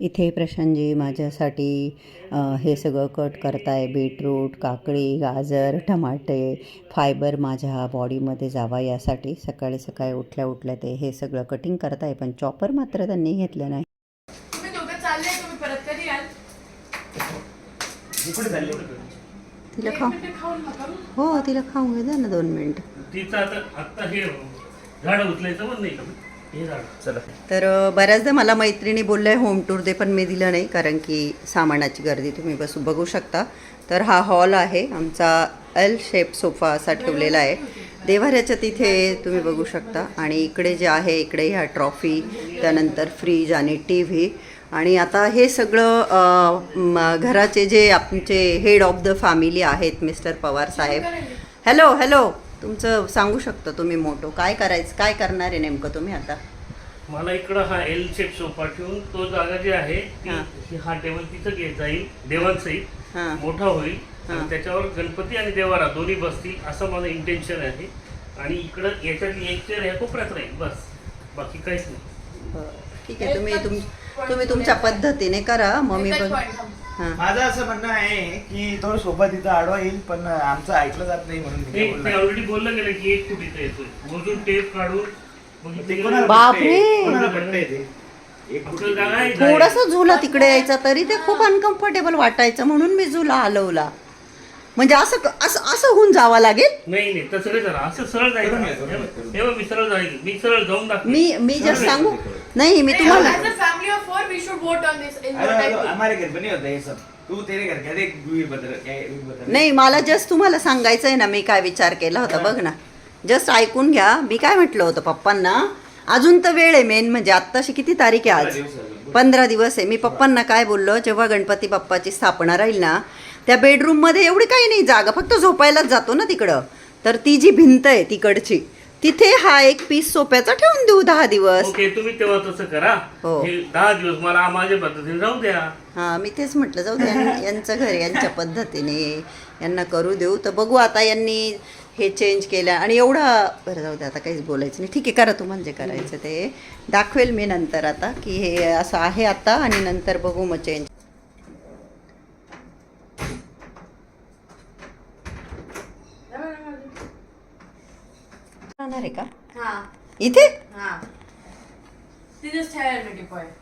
इथे प्रशांतजी माझ्यासाठी हे सगळं कट करताय. बीटरूट काकडी गाजर टमाटे फायबर माझ्या बॉडीमध्ये जावा यासाठी. सकाळी सकाळी उठल्या उठल्या ते हे सगळं कटिंग करताय पण चॉपर मात्र त्यांनी घेतलं नाही. तुम्ही दोघं चालले तुम्ही परत कधी याल? कुठे चालले. तिला खाऊ. हो तिला खाऊ घे ना दोन मिनिट. तिचं आता आत्ता हे झाड उचलायचं पण नाही चला. तर बऱ्याचदा मला मैत्रिणी बोलल्या होम टूर दे पण मी दिलं नाही कारण की सामानाची गर्दी तुम्ही बसू बघू शकता. तर हा हॉल आहे आमचा एल शेप सोफा असा ठेवलेला आहे. देवाऱ्याच्या तिथे तुम्ही बघू शकता. आणि इकडे जे आहे इकडे ह्या ट्रॉफी त्यानंतर फ्रीज आणि टी व्ही आणि आता हे सगळं घराचे जे आमचे हेड ऑफ द फॅमिली आहेत मिस्टर पवार साहेब. हॅलो हॅलो तुमचं सांगू शकता तुम्ही मोठो? काय करायचं? काय करणार आहे नेमकं तुम्ही आता? मला इकडं हा एल शेप सोफा ठेवून तो जागा जी आहे ती हा. टेबल तिथं घेत जाईल देवांसहित हां. मोठा होईल. आणि त्याच्यावर गणपती आणि देवारा दोन्ही बसतील असं माझं इंटेन्शन आहे. आणि इकडं याच्यातली एक चेअर ह्या कोपऱ्यात राहील बस. बाकी काहीच नाही. बरं. ठीक आहे तुम्ही तुम तुम्ही तुमच्या पद्धतीने करा मग मी. हां. माझं असं म्हणणं आहे की तो सोबा तिथं आडवा येईल पण आमचं ऐकलं जात नाही म्हणून मी ते काय ते बोलणार. ऑलरेडी बोललं गेलं की एक फूट इथं येतोय. मोजून टेप काढून मग ते इथे कोणाला बापरे! पटतंय? कोणाला पटतंय ते? एक आपलं जागा आहे थोडस झुला तिकडे यायचा तरी ते खूप अनकम्फर्टेबल वाटायचं म्हणून मी झुला हलवला. म्हणजे असं असं असं होऊन जावं लागेल? नाही नाही तसं नाही असं सरळ जायचं. हे बघ, मी सरळ जाईल. मी सरळ जाऊन दाखवेन. मी मी जस्ट सांगू? नाही मी तुम्हाला type हेलो, thing. हमारे घर पे नहीं होता ये सब। तू तेरे घर का देख वीर बदल क्या वीर बदल। नाही मला जस्ट तुम्हाला सांगायचं आहे ना मी काय विचार केला होता बघ ना. जस्ट ऐकून घ्या. मी काय म्हटलं होतं पप्पांना अजून तर वेळ आहे मेन म्हणजे आत्ताशी किती तारीख आहे आज? पंधरा दिवस आहे. मी पप्पांना काय बोललो जेव्हा गणपती बाप्पाची स्थापना राहील ना त्या बेडरूममध्ये एवढी काही नाही जागा फक्त झोपायलाच जातो ना तिकडं. तर ती जी भिंत आहे तिकडची तिथे हा एक पीस सोप्याचा ठेवून देऊ दहा दिवस. ओके तुम्ही तेव्हा तसं करा. हो. हे दहा दिवस मला माझ्या पद्धतीने जाऊ द्या. हां मी तेच म्हटलं जाऊ द्या. यांचं घर यांच्या पद्धतीने. यांना करू देऊ. तर बघू आता यांनी हे चेंज केलं. आणि एवढा बरं जाऊ द्या आता काहीच बोलायचं नाही. ठीक आहे करा तुम्हाला जे करायचं ते. दाखवेल मी नंतर आता की हे असं आहे आता आणि नंतर बघू मग चेंज राहणार आहे का? हा. इथे? हा. तिथेच ठेवायला भेटी point.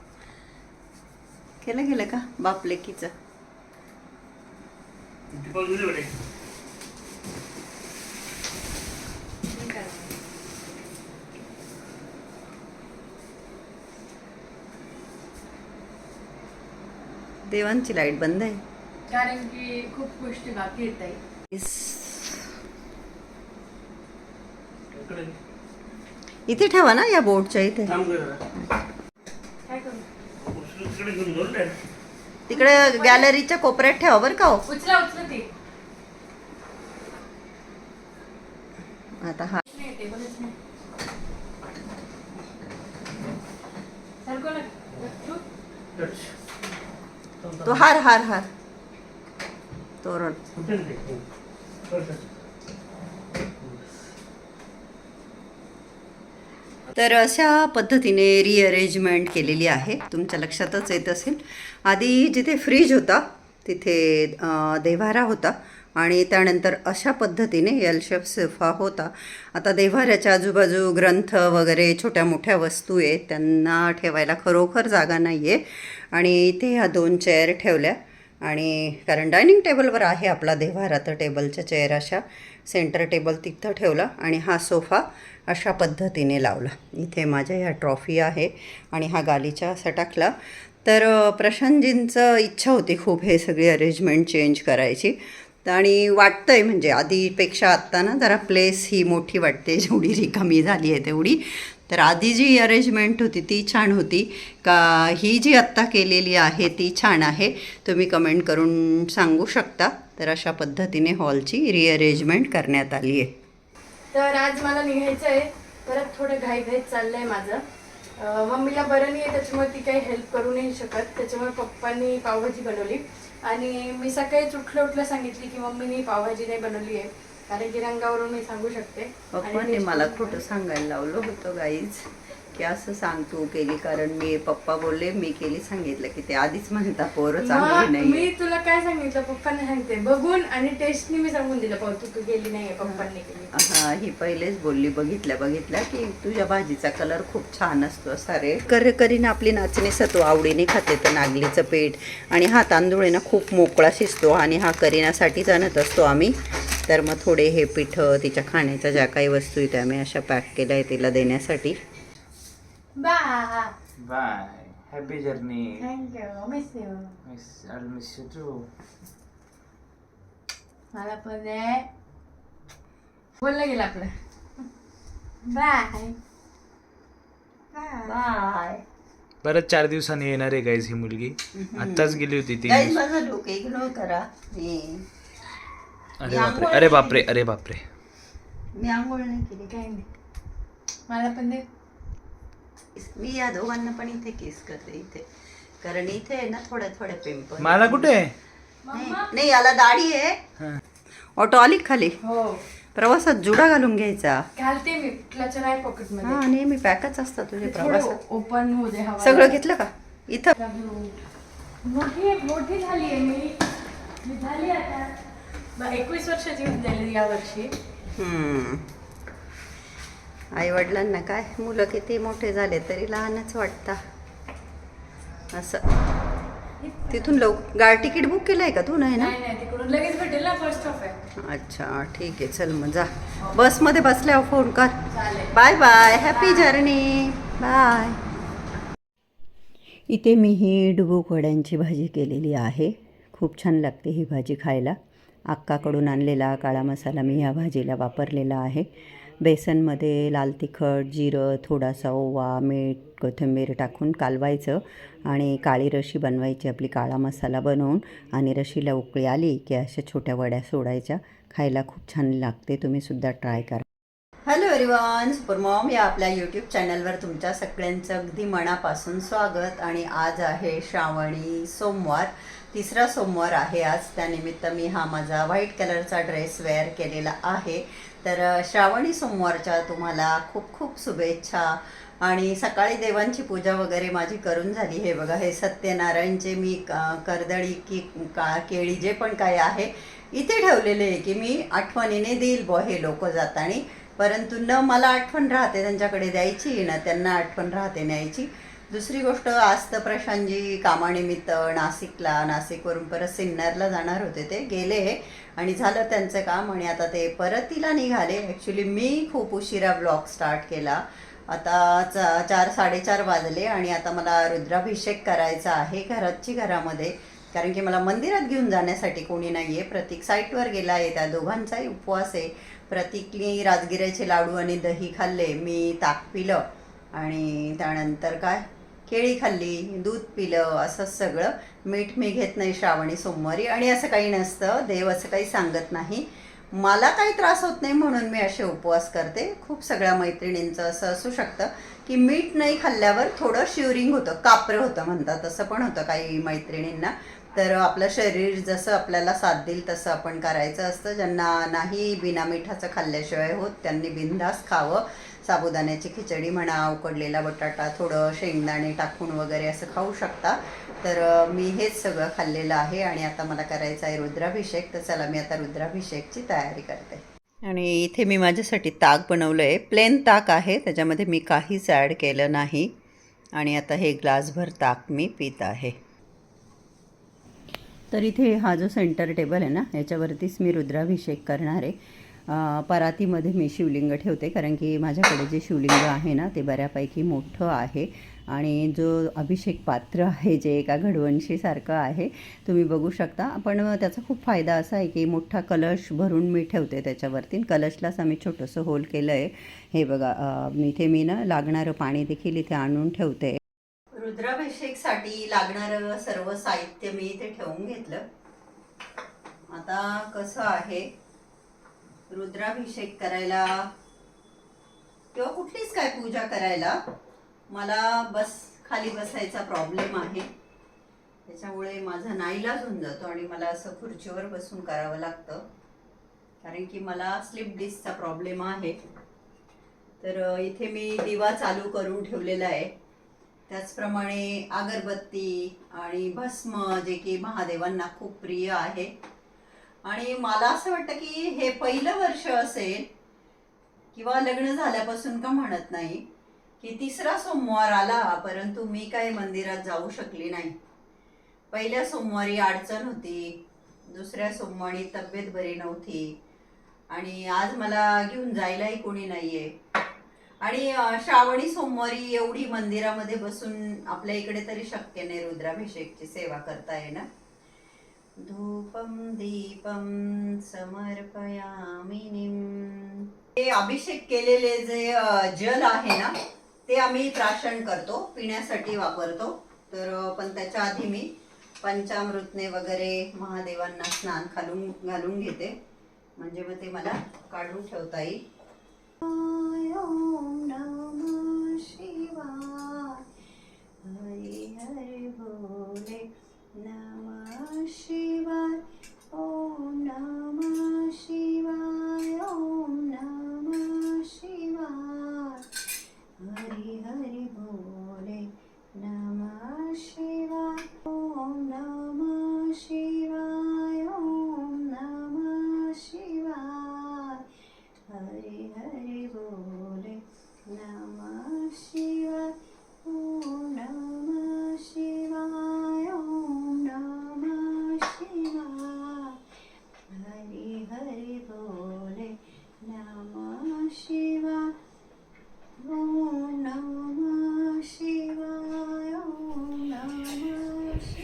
केलं गेलं का? बाप लेकीचं. आहे. देवांची लाइट बंद आहे. कारण की खूप गोष्टी बाकी आहेत ताई इकडे इथे ठेवा ना या बोर्डच्या इथे. थांब गं जरा. काय करू? उचलून तिकडे गॅलरीच्या कोपऱ्यात ठेवा बरं का हो. उचला उचला ती. आता हा. नाही टेबलच नाही. सरकव ना. तू? हार हार हार. तोरण कुठे नाही. हो. कर टच. तर अशा पद्धतीने रिअरेंजमेंट केलेली आहे. तुमच्या लक्षातच येत असेल. आधी जिथे फ्रीज होता तिथे देव्हारा होता आणि त्यानंतर अशा पद्धतीने यलशेफ सोफा होता. आता देव्हाऱ्याच्या आजूबाजू ग्रंथ वगैरे छोट्या मोठ्या वस्तू आहेत त्यांना ठेवायला खरोखर जागा नाही आहे आणि इथे ह्या दोन चेअर ठेवल्या आणि कारण डायनिंग टेबलवर आहे आपला देव्हारा तर टेबलच्या चेअर अशा. सेंटर टेबल तिथं ठेवला आणि हा सोफा अशा पद्धतीने लावला. इथे माझ्या ह्या ट्रॉफी आहे आणि हा गालीचा असा टाकला. तर प्रशांतजींचं इच्छा होती खूप हे सगळी अरेंजमेंट चेंज करायची. आणि वाटतं आहे म्हणजे आधीपेक्षा आत्ता ना जरा प्लेस ही मोठी वाटते जेवढी रिकामी झाली आहे तेवढी. तर आधी जी अरेंजमेंट होती ती छान होती. का ही जी आत्ता केलेली आहे ती छान आहे. तुम्ही कमेंट करून सांगू शकता. तर अशा पद्धतीने हॉलची रिअरेंजमेंट करण्यात आली आहे. तर आज मला निघायचं आहे. परत थोडं घाई घाईत चाललंय माझं. मम्मीला बरं नाही आहे त्याच्यामुळे ती काही हेल्प करू नाही शकत. त्याच्यामुळे पप्पांनी पावभाजी बनवली. आणि मी सकाळीच उठल्या उठल्या सांगितली की मम्मीने पावभाजी नाही बनवली आहे. कारण की रंगावरून मी सांगू शकते. पप्पांनी मला खोटं सांगायला लावलं होतं गाईज. की असं सांग तू केली कारण मी पप्पा बोलले मी केली सांगितलं की ते आधीच म्हणता पोरं चांगली मग नाही मी तुला काय सांगितलं? पप्पांना सांगते. बघून आणि टेस्टनी मी सांगून दिलं पाहू तू केली नाहीये पप्पांनी केली. हा ही पहिलेच बोलली बघितल्या बघितल्या की तुझ्या भाजीचा कलर खूप छान असतो असा रे कर करीन आपली नाचणी सत्व आवडीने खाते तर नागलीचं पीठ आणि हा तांदूळ आहे ना खूप मोकळा शिजतो आणि हा करीनासाठीच आणत असतो आम्ही. तर मग थोडे हे पीठ तिच्या खाण्याच्या ज्या काही वस्तू आहेत आम्ही अशा पॅक केल्या आहे तिला देण्यासाठी. Bye bye happy journey thank you miss you miss I miss you too मला पण आहे बोललं गेलं आपलं. बाय बाय परत चार दिवसांनी येणार आहे गाईज ही मुलगी. आत्ताच गेली होती ती. गाईज माझा लुक इग्नोर करा. मी अरे बापरे. अरे बापरे. अरे बापरे. मी आंघोळ नाही केली. काय नाही. मला पण दे. मी या दोघांना पण इथे केस करते इथे. कारण इथे आहे ना थोड्या थोड्या पिंपल मला कुठे नाही नाही, याला दाढी आहे. ऑटो आली का खाली. हो. प्रवासात जुडा घालून घ्यायचा. घालते मी क्लचर आहे पॉकेटमध्ये हा नेहमी पॅकच असतात तुझे प्रवासात थोडं ओपन होऊ दे हवा सगळं घेतलं का? इथं. मोठी मोठी झाली आहे मी. मी झाली आता. एकवीस वर्षाची झाली या वर्षी. आई वडिलांना काय? मुलं किती मोठे झाले तरी लहानच वाटता. असं. तिथून लव गाडी तिकीट बुक केलंय का तू? नाही ना? नाही नाही तिकडून लगेच भेटेल ना फर्स्ट स्टॉप आहे. अच्छा ठीक आहे. चल मग जा. बसमध्ये बसल्यावर फोन कर. Bye bye happy journey bye इथे मी ही डुबूक वड्यांची भाजी केलेली आहे. खूप छान लागते ही भाजी खायला. अक्काकडून आणलेला काळा मसाला मी ह्या भाजीला वापरलेला आहे. बेसनमध्ये लाल तिखट जिरं थोडासा ओवा मीठ कोथिंबीर टाकून कालवायचं आणि काळी रशी बनवायची आपली काळा मसाला बनवून. आणि रशीला उकळी आली की अशा छोट्या वड्या सोडायच्या. खायला खूप छान लागते. तुम्हीसुद्धा ट्राय करा. हॅलो एव्हरीवन सुपरमॉम या आपल्या यूट्यूब चॅनलवर तुमच्या सगळ्यांचं अगदी मनापासून स्वागत. आणि आज आहे श्रावणी सोमवार तिसरा सोमवार आहे आज. त्यानिमित्त मी हा माझा व्हाईट कलरचा ड्रेस वेअर केलेला आहे. तर श्रावणी सोमवारच्या तुम्हाला खूप खूप शुभेच्छा. आणि सकाळी देवांची पूजा वगैरे माझी करून झाली. हे बघा हे सत्यनारायणचे मी अ, कर्दळी की का केळी जे पण काय आहे इथे ठेवलेले आहे की मी आठवणीने देईल बॉ हे लोक जाताना. परंतु न मला आठवण राहते त्यांच्याकडे द्यायची ना त्यांना आठवण राहते न्यायची. दुसरी गोष्ट आज तर प्रशांतजी कामानिमित्त नाशिकला नाशिकवरून परत सिन्नरला जाणार होते ते. गेले आणि झालं त्यांचं काम आणि आता ते परतीला निघाले. ॲक्च्युली मी खूप उशिरा ब्लॉग स्टार्ट केला. आता चा चार साडेचार वाजले आणि आता मला रुद्राभिषेक करायचा आहे घराची घरामध्ये. कारण की मला मंदिरात घेऊन जाण्यासाठी कोणी नाही आहे प्रतीक साईटवर गेला आहे. त्या दोघांचाही उपवास आहे. प्रतीकने राजगिऱ्याचे लाडू आणि दही खाल्ले. मी ताक पिलं आणि त्यानंतर काय? केळी खाल्ली दूध पिलं असं सगळं. मीठ मी घेत नाही श्रावणी सोमवारी आणि असं काही नसतं. देव असं काही सांगत नाही. मला काही त्रास होत नाही म्हणून मी असे उपवास करते. खूप सगळ्या मैत्रिणींचं असं असू शकतं की मीठ नाही खाल्ल्यावर थोडं शिवरिंग होतं कापरं होतं म्हणतात. तसं पण होतं काही मैत्रिणींना. तर आपलं शरीर जसं आपल्याला साथ देईल तसं आपण करायचं असतं. ज्यांना नाही बिना मिठाचं खाल्ल्याशिवाय होत त्यांनी बिनधास्त खावं. साबुदाण्याची खिचडी म्हणा उकडलेला बटाटा थोडं शेंगदाणे टाकून वगैरे असं खाऊ शकता. तर मी हेच सगळं खाल्लेलं आहे आणि आता मला करायचं आहे रुद्राभिषेक. तर चला मी आता रुद्राभिषेकची तयारी करते. आणि इथे मी माझ्यासाठी ताक बनवलं आहे प्लेन ताक आहे त्याच्यामध्ये मी काहीच ॲड केलं नाही. आणि आता हे ग्लासभर ताक मी पित आहे. तर इथे हा जो सेंटर टेबल आहे ना याच्यावरतीच मी रुद्राभिषेक करणार आहे. परातीमध्ये मी शिवलिंग ठेवते कारण की माझ्याकडे जे शिवलिंग आहे ना ते बऱ्यापैकी मोठं आहे. आणि जो अभिषेक पात्र आहे जे एका घडवंशीसारखं आहे तुम्ही बघू शकता. पण त्याचा खूप फायदा असा आहे की मोठा कलश भरून मी ठेवते त्याच्यावरती. कलशलाच आम्ही छोटंसं होल केलं आहे हे बघा इथे मी ना लागणारं पाणी देखील इथे आणून ठेवते. रुद्राभिषेकसाठी लागणारं सर्व साहित्य मी इथे ठेवून घेतलं. आता कसं आहे रुद्राभिषेक करायला किंवा कुठलीच काय पूजा करायला मला बस खाली बसायचा प्रॉब्लेम आहे. त्याच्यामुळे माझा नाईलाज होऊन जातो आणि मला असं खुर्चीवर बसून करावं लागतं. कारण की मला स्लिप डिस्कचा प्रॉब्लेम आहे. तर इथे मी दिवा चालू करून ठेवलेला आहे. त्याचप्रमाणे अगरबत्ती आणि भस्म जे की महादेवांना खूप प्रिय आहे. आणि मला असं वाटतं की हे पहिलं वर्ष असेल किंवा लग्न झाल्यापासून का म्हणत नाही की तिसरा सोमवार आला परंतु मी काय मंदिरात जाऊ शकली नाही. पहिल्या सोमवारी अडचण होती दुसऱ्या सोमवारी तब्येत बरी नव्हती आणि आज मला घेऊन जायलाही कोणी नाहीये. आणि श्रावणी सोमवारी एवढी मंदिरामध्ये बसून आपल्या इकडे तरी शक्य नाही रुद्राभिषेकची सेवा करता येणं. धूपम दीपम समर्पयामि हे अभिषेक केलेले जे जल आहे ना ते आम्ही प्राशन करतो पिण्यासाठी वापरतो. तर पण त्याच्या आधी मी पंचामृतने वगैरे महादेवांना स्नान घालून घालून घेते. म्हणजे मग ते मला काढून ठेवता येईल.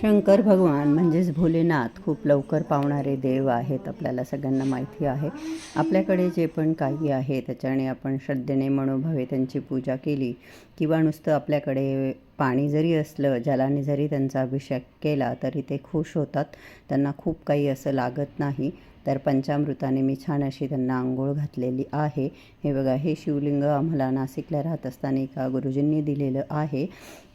शंकर भगवान म्हणजेच भोलेनाथ खूप लवकर पावणारे देव आहेत आपल्याला सगळ्यांना माहिती आहे. आपल्याकडे जे पण काही आहे त्याच्याने आपण श्रद्धेने मनोभावे त्यांची पूजा केली किंवा नुसतं आपल्याकडे पाणी जरी असलं जलाने जरी त्यांचा अभिषेक केला तरी ते खुश होतात. त्यांना खूप काही असं लागत नाही. तर पंचामृताने मी छान अशी त्यांना आंघोळ घातलेली आहे. हे बघा हे शिवलिंग आम्हाला नाशिकला राहत असताना एका गुरुजींनी दिलेलं आहे.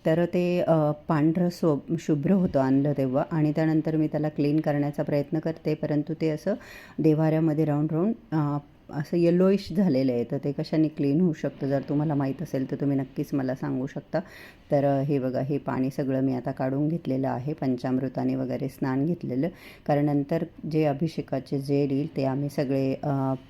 तर ते पांढरं सो शुभ्र होतं आणलं तेव्हा आणि त्यानंतर मी त्याला क्लीन करण्याचा प्रयत्न करते. परंतु ते असं देवाऱ्यामध्ये राहून राहून असं येलोइश झालेलं आहे तर ते कशाने क्लीन होऊ शकतं? जर तुम्हाला माहीत असेल तर तुम्ही नक्कीच मला सांगू शकता. तर हे बघा हे पाणी सगळं मी आता काढून घेतलेलं आहे पंचामृताने वगैरे स्नान घेतलेलं. कारण नंतर जे अभिषेकाचे जेल येईल ते आम्ही सगळे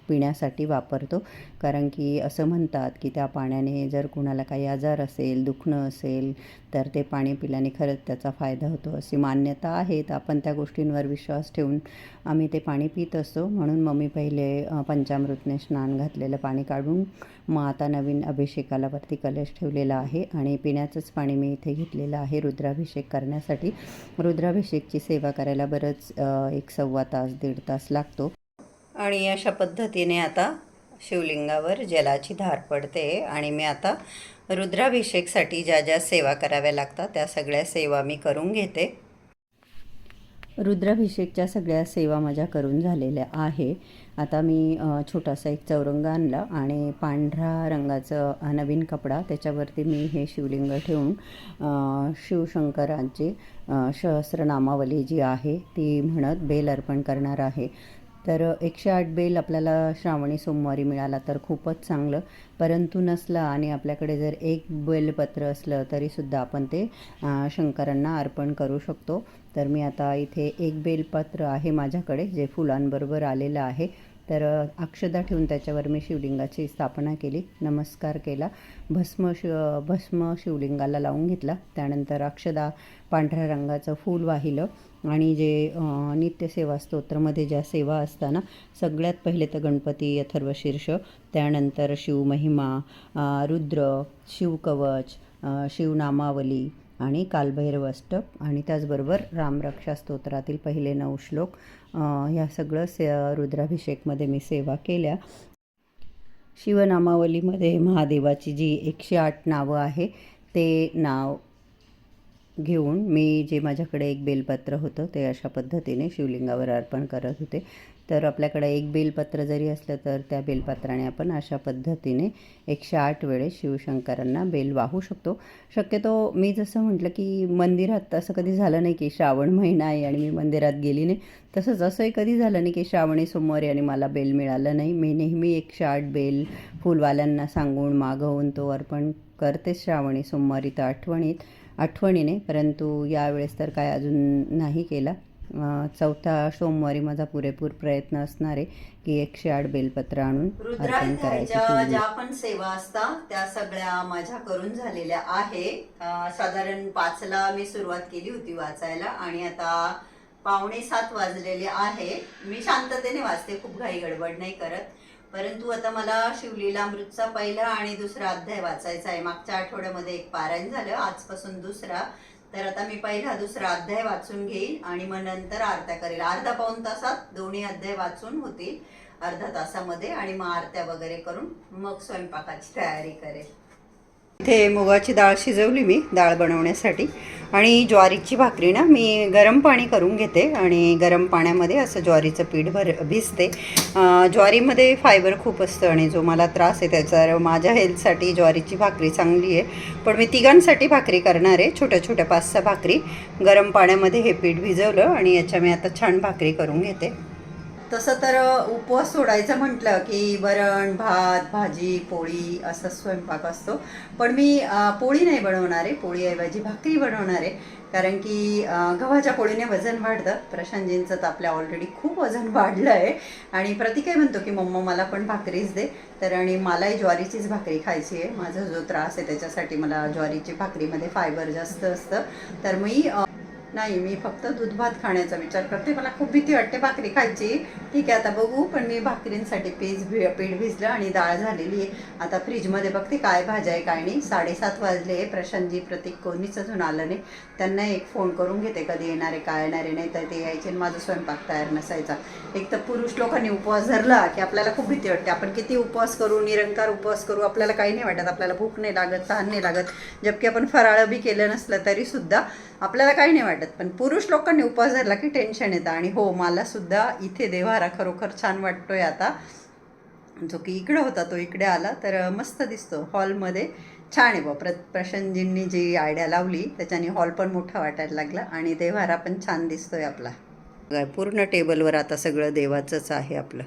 पिण्यासाठी वापरतो. कारण की असं म्हणतात की त्या पाण्याने जर कुणाला काही आजार असेल दुखणं असेल तर ते पाणी पिल्याने खरंच त्याचा फायदा होतो. अशी मान्यता आहे तर आपण त्या गोष्टींवर विश्वास ठेवून आम्ही ते पाणी पित असतो. म्हणून मम्मी पहिले पंचामृतने स्नान घातलेलं पाणी काढून मग आता नवीन अभिषेकाला वरती कलश ठेवलेला आहे आणि पिण्याचंच पाणी मी इथे घेतलेलं आहे रुद्राभिषेक करण्यासाठी. रुद्राभिषेकची सेवा करायला बरंच एक सव्वा तास दीड तास लागतो. आणि अशा पद्धतीने आता शिवलिंगावर जलाची धार पडते आणि मी आता रुद्राभिषेकसाठी ज्या ज्या सेवा कराव्या लागतात त्या सगळ्या सेवा मी करून घेते. रुद्राभिषेकच्या सगळ्या सेवा माझ्या करून झालेल्या आहे. आता मी छोटासा एक चौरंग आणला आणि पांढरा रंगाचं नवीन कपडा त्याच्यावरती मी हे शिवलिंग ठेवून शिवशंकरांची सहस्रनामावली जी आहे ती म्हणत बेल अर्पण करणार आहे. तर एकशे आठ बेल आपल्याला श्रावणी सोमवारी मिळाला तर खूपच चांगलं. परंतु नसला आणि आपल्याकडे जर एक बेलपत्र असलं तरीसुद्धा आपण ते शंकरांना अर्पण करू शकतो. तर मी आता इथे एक बेलपत्र आहे माझ्याकडे जे फुलांबरोबर आलेलं आहे. तर अक्षदा ठेवून त्याच्यावर मी शिवलिंगाची स्थापना केली नमस्कार केला. भस्म शिव भस्म शिवलिंगाला लावून घेतला. त्यानंतर अक्षदा पांढऱ्या रंगाचं फूल वाहिलं आणि जे नित्य नित्यसेवा स्तोत्रमध्ये ज्या सेवा असताना सगळ्यात पहिले तर गणपती अथर्वशीर्ष त्यानंतर शिवमहिमा रुद्र शिवकवच शिवनामावली आणि कालभैरव अष्टक आणि त्याचबरोबर रामरक्षा स्तोत्रातील पहिले नऊ श्लोक ह्या सगळं से रुद्राभिषेकमध्ये मी सेवा केल्या. शिवनामावलीमध्ये महादेवाची जी एकशे आठ नावं आहे ते नाव घेऊन मी जे माझ्याकडे एक बेलपत्र होतं ते अशा पद्धतीने शिवलिंगावर अर्पण करत होते. तर आपल्याकडे एक बेलपत्र जरी असलं तर त्या बेलपत्राने आपण अशा पद्धतीने एकशे आठ वेळेस शिवशंकरांना बेल वाहू शकतो. शक्यतो मी जसं म्हटलं की मंदिरात असं कधी झालं नाही की श्रावण महिना आहे आणि मी मंदिरात गेली नाही. तसंच असंही कधी झालं नाही की श्रावणी सोमवारी आणि मला बेल मिळालं नाही. मी नेहमी एकशे आठ बेल फुलवाल्यांना सांगून मागवून तो अर्पण करते श्रावणी सोमवारी तर आठवणीत आठवणीने. परंतु यावेळेस तर काय अजून नाही केला. चौथा सोमवारी माझा पुरेपूर प्रयत्न असणार आहे की एकशे आठ बेलपत्र आणून अर्पण करायचे. ज्या पण सेवा असतात त्या सगळ्या माझ्या करून झालेल्या आहे साधारण पाचला मी सुरुवात केली होती वाचायला आणि आता पावणे सात वाजलेले आहे. मी शांततेने वाचते खूप घाई गडबड नाही करत. परंतु आता मला शिवलीलामृतचा पहिला आणि दुसरा अध्याय वाचायचा आहे. मागच्या आठवड्यामध्ये एक पारायण झालं आजपासून दुसरा. तर आता मी पहिला दुसरा अध्याय वाचून घेईल आणि मग नंतर आरत्या करेल. अर्धा पाऊन तासात दोन्ही अध्याय वाचून होतील अर्धा तासामध्ये आणि मग आरत्या वगैरे करून मग स्वयंपाकाची तयारी करेल. इथे मुगाची डाळ शिजवली मी डाळ बनवण्यासाठी. आणि ज्वारीची भाकरी ना मी गरम पाणी करून घेते आणि गरम पाण्यामध्ये असं ज्वारीचं पीठ भर भिजते. ज्वारीमध्ये फायबर खूप असतं आणि जो मला त्रास आहे त्याचा माझ्या हेल्थसाठी ज्वारीची भाकरी चांगली आहे. पण मी तिघांसाठी भाकरी करणार आहे छोट्या छोट्या पाच सहा भाकरी. गरम पाण्यामध्ये हे पीठ भिजवलं आणि याच्या मी आता छान भाकरी करून घेते. तसं तर उपवास सोडायचं म्हटलं की वरण भात भाजी पोळी असा स्वयंपाक असतो. पण मी पोळी नाही बनवणार आहे. पोळीऐवजी भाकरी बनवणार आहे. कारण की गव्हाच्या पोळीने वजन वाढतं. प्रशांतजींचं तर आपल्या ऑलरेडी खूप वजन वाढलं आहे. आणि प्रतीकही म्हणतो की मम्मा मला पण भाकरीच दे. तर आणि मलाही ज्वारीचीच भाकरी खायची आहे. माझा जो त्रास आहे त्याच्यासाठी मला ज्वारीची भाकरीमध्ये फायबर जास्त असतं. तर मी नाही मी फक्त दूध भात खाण्याचा विचार करते. मला खूप भीती वाटते भाकरी खायची. ठीक आहे आता बघू. पण मी भाकरींसाठी पीठ भि पीठ भिजलं आणि डाळ झालेली आहे. आता फ्रीजमध्ये बघते काय भाज्या आहे काय नाही. साडेसात वाजले प्रशांतजी प्रतीक कोणीच अजून आलं नाही. त्यांना एक फोन करून घेते. कधी येणारे काय येणारे नाही तर ते यायचे आणि माझा स्वयंपाक तयार नसायचा. एक तर पुरुष लोकांनी उपवास धरला की आपल्याला खूप भीती वाटते. आपण किती उपवास करू निरंकार उपवास करू आपल्याला काही नाही वाटत. आपल्याला भूक नाही लागत तहान नाही लागत. जबकी आपण फराळ बी केलं नसलं तरीसुद्धा आपल्याला काही नाही वाटत. वाटत. पण पुरुष लोकांनी उपवास धरला की टेन्शन येतं. आणि हो मला सुद्धा इथे देवारा खरोखर छान वाटतोय आता. जो की इकडं होता तो इकडे आला. तर मस्त दिसतो. हॉलमध्ये छान आहे बा प्र प्रशांतजींनी जी आयडिया लावली त्याच्याने हॉल पण मोठा वाटायला लागला आणि देवारा पण छान दिसतोय आपला. पूर्ण टेबलवर आता सगळं देवाचंच आहे आपलं.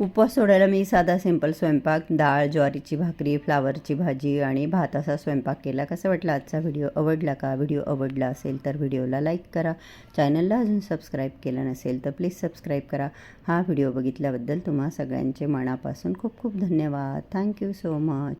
उपवास सोडायला मी साधा सिंपल स्वयंपाक डाळ ज्वारीची भाकरी फ्लावरची भाजी आणि भात असा स्वयंपाक केला. कसं वाटलं आजचा व्हिडिओ आवडला का? व्हिडिओ आवडला असेल तर व्हिडिओला लाईक करा. चॅनलला अजून सबस्क्राईब केला नसेल तर प्लीज सबस्क्राईब करा. हा व्हिडिओ बघितल्याबद्दल तुम्हा सगळ्यांचे मनापासून खूप खूप धन्यवाद. Thank you so much